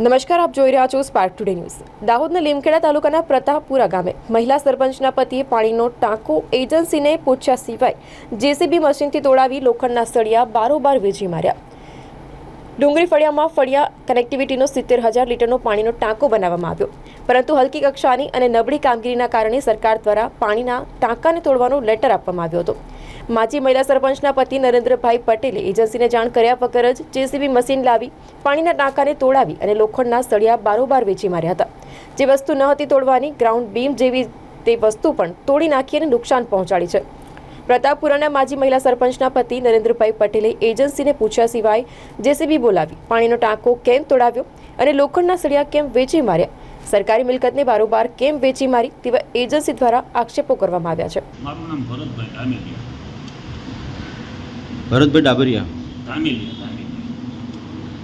નમસ્કાર, આપ જોઈ રહ્યા છો સ્પાર્ક ટુડે ન્યૂઝ દાહોદના લીમખેડા તાલુકાના પ્રતાપપુરા ગામે મહિલા સરપંચના પતિએ પાણીનો ટાંકો એજન્સીને પૂછ્યા સિવાય જેસીબી મશીનથી તોડાવી લોખંડના સળિયા બારોબાર વેચી માર્યા. ડુંગળી ફળિયામાં ફળિયા કનેક્ટિવિટીનો સિત્તેર હજાર લીટરનો પાણીનો ટાંકો બનાવવામાં આવ્યો. પરંતુ હલકી કક્ષાની અને નબળી કામગીરીના કારણે સરકાર દ્વારા પાણીના ટાંકાને તોડવાનો લેટર આપવામાં આવ્યો હતો. માજી મહિલા સરપંચના પતિ નરેન્દ્રભાઈ પટેલે એજન્સીને જાણ કર્યા વગર જ જેસીબી મશીન લાવી પાણીના ટાંકાને તોડાવી અને લોખંડના સળિયા બારોબાર વેચી માર્યા હતા. જે વસ્તુ ન હતી તોડવાની, ગ્રાઉન્ડ બીમ જેવી તે વસ્તુ પણ તોડી નાખી અને નુકસાન પહોંચાડી છે. પ્રતાપપુરાના માજી મહિલા સરપંચના પતિ નરેન્દ્રભાઈ પટેલે એજન્સીને પૂછ્યા સિવાય જેસીબી બોલાવી, પાણીનો ટાંકો કેમ તોડાવ્યો અને લોખંડના સળિયા કેમ વેચી માર્યા? સરકારી મિલકતને બારોબાર કેમ વેચી મારી તેવા એજન્સી દ્વારા આક્ષેપો કરવામાં આવ્યા છે. મારું નામ ભરતભાઈ ભરતભાઈ ડાબરિયા.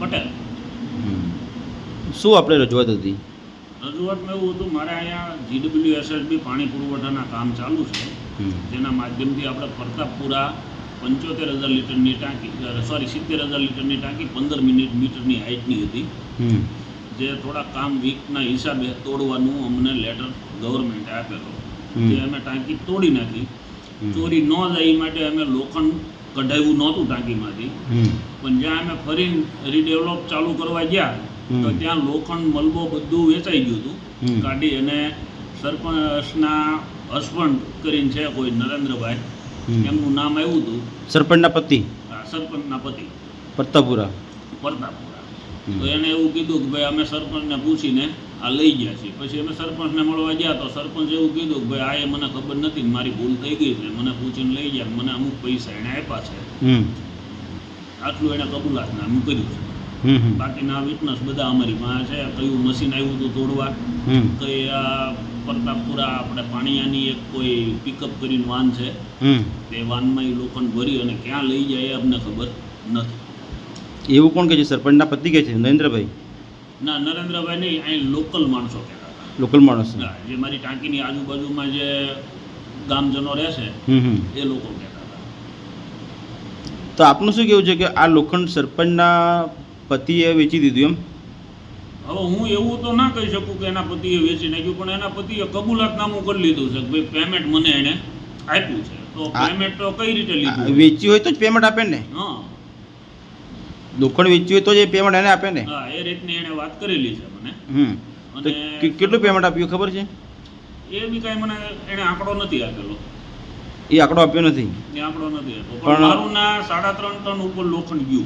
પટેલ. શું આપણે રજૂઆત હતી? રજૂઆતમાં એવું હતું મારે અહીંયા જીડબ્લ્યુ એસએસબી પાણી પુરવઠાના કામ ચાલુ છે. જેના માધ્યમથી આપણે પ્રતાપપુરા પંચોતેર હજાર લીટરની ટાંકી સોરી સિત્તેર હજાર લીટરની ટાંકી પંદર મિનિટ મીટરની હાઇટની હતી. જે થોડા કામ વીકના હિસાબે તોડવાનું અમને લેટર ગવર્મેન્ટે આપેલો. જે અમે ટાંકી તોડી નાખી. ચોરી ન જાય માટે અમે લોખંડ કઢાવ્યું નહોતું ટાંકીમાંથી. પણ જ્યાં અમે ફરી રીડેવલપ ચાલુ કરવા ગયા તો ત્યાં લોખંડ મલબો બધું વેચાઈ ગયું હતું. કાઢી અને સરપંચના હસબન્ડ કરીને છે કોઈ નરેન્દ્રભાઈ એમનું નામ આવ્યું હતું. સરપંચના પતિ? આ સરપંચના પતિ. પ્રતાપુરા. પ્રતાપુરા. તો એને એવું કીધું કે ભાઈ અમે સરપંચને પૂછીને આ લઈ ગયા છે. પછી અમે સરપંચને મળવા ગયા તો સરપંચ એવું કીધું કે ભાઈ આ એ મને ખબર નથી મારી ભૂલ થઈ ગઈ છે. મને પૂછીને લઈ ગયા મને અમુક પૈસા એણે આપ્યા છે. આટલું કબૂલાત નામ કર્યું છે. બાકીના વિટનેસ બધા અમારી પાસે છે. કયું મશીન આવ્યું હતું તોડવા? કઈ આ પ્રતાપપુરા આપણે પાણીયાની એક કોઈ પિકઅપ કરીને વાન છે. તે વાનમાં એ લોખંડ ભરી અને ક્યાં લઈ જાય એ અમને ખબર નથી. એવું કોણ કે છે સરપંચના પતિ કે છે? નરેન્દ્રભાઈ? ના નરેન્દ્રભાઈ નહીં અહીં લોકલ માણસો કહેતા લોકલ માણસ. જે મારી ટાંકીની આજુબાજુમાં જે ગામજનો રહેશે. એ લોકો કહેતા હતા. તો આપનું શું કેવું છે કે આ લોખંડ સરપંચના પતિએ વેચી દીધું એમ? હવે હું એવું તો ના કહી શકું કે એના પતિએ વેચી નાખ્યું પણ એના પતિએ કબૂલાતનામું કરી લીધું છે કે ભાઈ પેમેન્ટ મને એણે આપ્યું છે. તો પેમેન્ટ તો કઈ રીતે લીધું? વેચ્યું હોય તો જ પેમેન્ટ આપે ને? હા. લોખંડ વેચ્યું તો જે પેમેન્ટ એને આપે ને. હા એ રીતની એણે વાત કરેલી છે મને. હમ. તો અને કેટલું પેમેન્ટ આપ્યું ખબર છે? એ બી કાંઈ મને એણે આંકડો નથી આપેલો. એ આંકડો આપ્યો નથી. એ આંકડો નથી આપ્યો પણ- પણ મારું ના સાડા ત્રણ ટન ઉપર લોખંડ ગયું.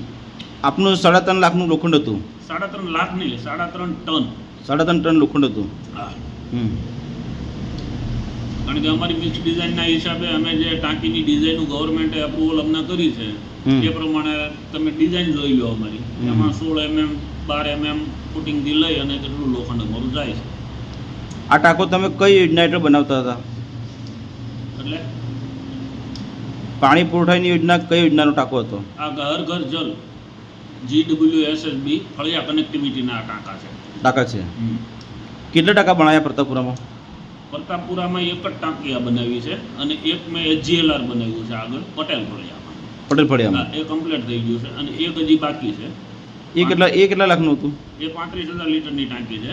આપનું સાડા ત્રણ લાખનું લોખંડ હતું. સાડા ત્રણ લાખ નહીં સાડા ત્રણ ટન. સાડા ત્રણ ટન લોખંડ હતું. હા. હમ. કારણ કે અમારી મિક્સ ડિઝાઇનના હિસાબે અમે જે ટાંકીની ડિઝાઇનનું ગવર્મેન્ટે અપ્રુવલ અમને કરી છે એ પ્રમાણે તમે ડિઝાઇન જોઈ લો અમારી. એમાં સોળ એમએમ બાર એમએમ ફૂટિંગથી લઈ અને કેટલું લોખંડ અમારું જાય છે. આ ટાંકો તમે કઈ યોજના હેઠળ બનાવતા હતા? એટલે? પાણી પુરવઠાની યોજના કઈ યોજનાનો ટાંકો હતો? આ ઘર ઘર જલ જીડબ્લ્યુ એસએસબી ફળિયા કનેક્ટિવિટીના ટાંકા છે. ટાંકા છે. કેટલા ટાંકા બનાવ્યા પ્રતાપપુરામાં? પ્રતાપપુરામાં એક જ ટાંકી આ બનાવી છે અને એક મેં એચજીએલઆર બનાવ્યું છે આગળ પટેલ ફળિયામાં. પટેલ ફળિયામાં? એ કમ્પ્લીટ થઈ ગયું છે અને એક હજી બાકી છે. એ કેટલા એ કેટલા લાખનું હતું? એ પાંત્રીસ હજાર લીટરની ટાંકી છે.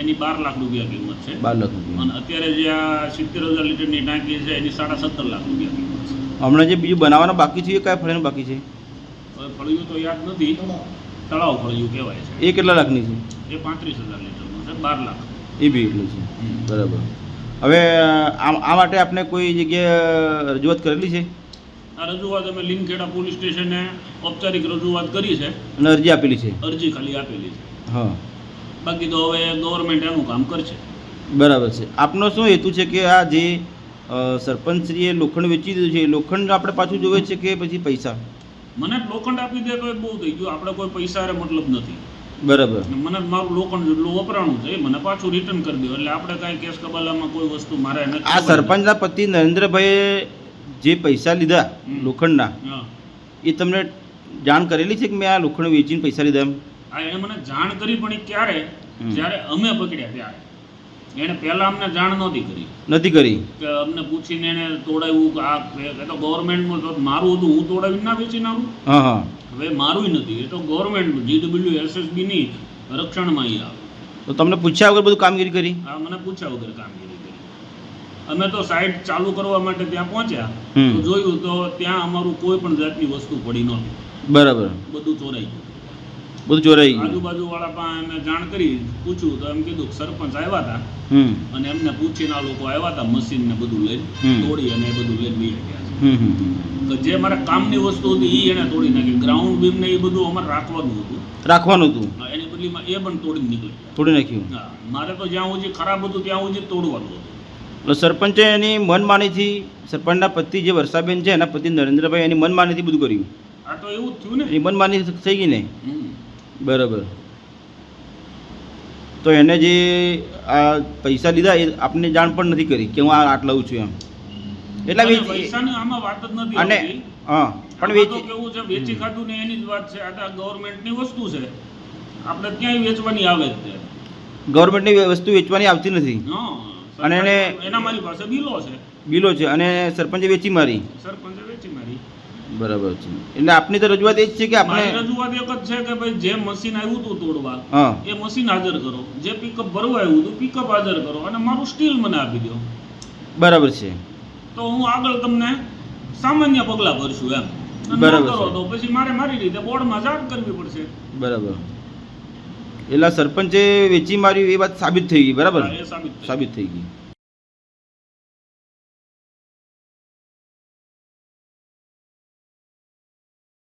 એની બાર લાખ રૂપિયા કિંમત છે. બાર લાખ અને અત્યારે જે આ સિત્તેર હજાર લીટરની ટાંકી છે એની સાડા સત્તર લાખ રૂપિયા કિંમત છે. હમણાં જે બીજું બનાવવાનું બાકી છે એ કયા ફળિયાનું બાકી છે? હવે ફળિયું તો યાદ નથી. તળાવ ફળિયું કહેવાય છે. એ કેટલા લાખની છે? એ પાંત્રીસ હજાર લીટરનું છે બાર લાખ. એ બી એટલું છે. બરાબર. હવે આ આ માટે આપણે કોઈ જગ્યાએ રજૂઆત કરેલી છે? આ રજૂઆત અમે લીમખેડા પોલીસ સ્ટેશને ઔપચારિક રજૂઆત કરી છે. અને અરજી આપેલી છે? અરજી ખાલી આપેલી છે. હા. બાકી તો હવે ગવર્મેન્ટ એનું કામ કરશે. બરાબર છે. આપનો શું હેતુ છે કે આ જે સરપંચશ્રીએ લોખંડ વેચી દીધું છે એ લોખંડ આપણે પાછું જોવે છે કે પછી પૈસા? મને લોખંડ આપી દે તો બહુ થઈ ગયું. આપણે કોઈ પૈસા મતલબ નથી. બરાબર. મને મારું લોખંડ જેટલું વપરાણું છે મને પાછું રિટર્ન કરી દો. એટલે આપણે કાંઈ કેસ કબાલામાં કોઈ વસ્તુ મારે નથી આ સરપંચના પતિ નરેન્દ્રભાઈએ જે પૈસા લીધા લોખંડના એ તમને જાણ કરેલી છે કે મેં આ લોખંડ વેચીને પૈસા લીધા એમ? આ એણે મને જાણ કરી પણ એ ક્યારે? જ્યારે અમે પકડ્યા ત્યારે. એણે પહેલા અમને જાણ નહોતી કરી. નથી કરી. કે અમને પૂછીને એને તોડાવ્યું કે આ એ તો ગવર્મેન્ટનું મારું હતું હું તોડાવી ના વેચી નાખું હા હા. હવે મારું નથી. એ તો ગવર્મેન્ટનું જીડબ્લ્યુ એસએસબીની રક્ષણમાં ઈ આવે. તો તમને પૂછ્યા વગર બધું કામગીરી કરી? હા મને પૂછ્યા વગર કામગીરી કરી. અમે તો સાઇટ ચાલુ કરવા માટે ત્યાં પહોંચ્યા. તો જોયું તો ત્યાં અમારું કોઈ પણ જાતની વસ્તુ પડી નહોતી. બરાબર. બધું ચોરાઈ ગયું. બધું ચોરાઈ ગયું. આજુબાજુ વાળા પાસે અમે જાણ કરી પૂછ્યું તો એમ કીધું સરપંચ આવ્યા હતા. અને એમને પૂછીને આ લોકો આવ્યા હતા મશીન ને બધું લઈને તોડી અને એ બધું લઈને લઈ ગયા જે મારા કામની વસ્તુ હતી એ એને તોડી નાખી. ગ્રાઉન્ડ બીમ ને એ બધું અમારે રાખવાનું હતું. રાખવાનું હતું. એની બદલીમાં એ પણ તોડી નીકળ્યું. તોડી નાખ્યું. હા મારે તો જ્યાં સુધી ખરાબ હતું ત્યાં સુધી તોડવાનું હતું. એટલે સરપંચે એની મનમાનીથી સરપંચના પતિ જે વર્ષાબેન છે એના પતિ નરેન્દ્રભાઈ એની મનમાનીથી બધું કર્યું. આ તો એવું જ થયું ને. એની મનમાની થઈ ગઈ ને. બરાબર. તો એને જે આ પૈસા લીધા એ આપને જાણ પણ નથી કરી કે હું આ આટ લઉં છું એમ. એટલે અને વેચી આમાં વાત જ નથી અને હા પણ વેચી કેવું છે વેચી ખાધું ને એની જ વાત છે. આ ગવર્મેન્ટની વસ્તુ છે. આપણે ક્યાંય વેચવાની આવે જ ગવર્મેન્ટની વસ્તુ વેચવાની આવતી નથી. હા અને એને- એના મારી પાસે બિલો છે. બિલો છે અને સરપંચે વેચી મારી. સરપંચે વેચી મારી. બરાબર છે. એટલે આપની તો રજૂઆત એ જ છે કે આપણે રજૂઆત એક જ છે કે ભાઈ જે મશીન આવ્યું હતું તોડવા એ મશીન હાજર કરો. જે પિકઅપ ભરવા આવ્યું હતું પિકઅપ હાજર કરો અને મારું સ્ટીલ મને આપી દો. બરાબર છે. તો હું આગળ તમને સામાન્ય પગલાં ભરશું એમ. બરાબર કરો તો પછી મારે મારી રીતે બોર્ડમાં જાણ કરવી પડશે. બરાબર. એટલે સરપંચે વેચી મારી એ વાત સાબિત થઈ ગઈ બરાબર? સાબિત થઈ ગઈ.